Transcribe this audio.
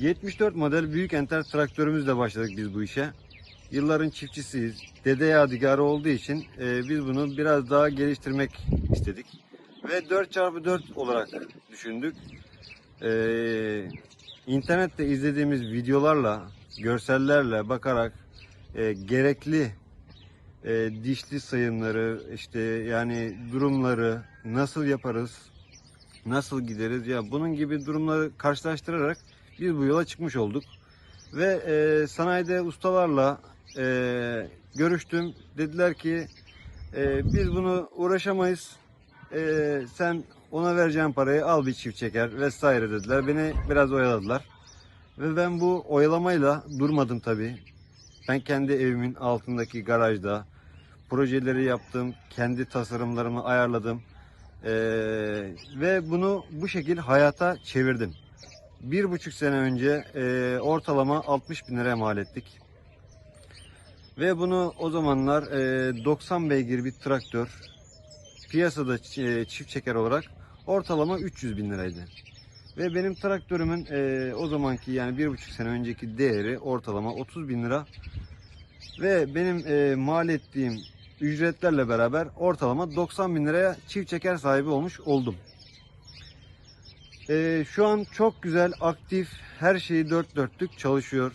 74 model büyük enter traktörümüzle başladık biz bu işe. Yılların çiftçisiyiz. Dede yadigarı olduğu için e, biz bunu biraz daha geliştirmek istedik. Ve 4x4 olarak düşündük. E, internette izlediğimiz videolarla, görsellerle bakarak e, gerekli e, dişli sayımları, işte yani durumları nasıl yaparız, nasıl gideriz ya bunun gibi durumları karşılaştırarak biz bu yola çıkmış olduk. Ve e, sanayide ustalarla e, görüştüm. Dediler ki e, biz bunu uğraşamayız. E, sen ona vereceğin parayı al bir çift çeker vesaire dediler. Beni biraz oyaladılar. Ve ben bu oyalamayla durmadım tabii. Ben kendi evimin altındaki garajda projeleri yaptım. Kendi tasarımlarımı ayarladım. Ee, ve bunu bu şekil hayata çevirdim. Bir buçuk sene önce e, ortalama 60 bin liraya mal ettik. Ve bunu o zamanlar e, 90 beygir bir traktör piyasada e, çift çeker olarak ortalama 300 bin liraydı. Ve benim traktörümün e, o zamanki yani bir buçuk sene önceki değeri ortalama 30 bin lira. Ve benim e, mal ettiğim ücretlerle beraber ortalama 90 bin liraya çift çeker sahibi olmuş oldum. E, şu an çok güzel, aktif, her şeyi dört dörtlük çalışıyor.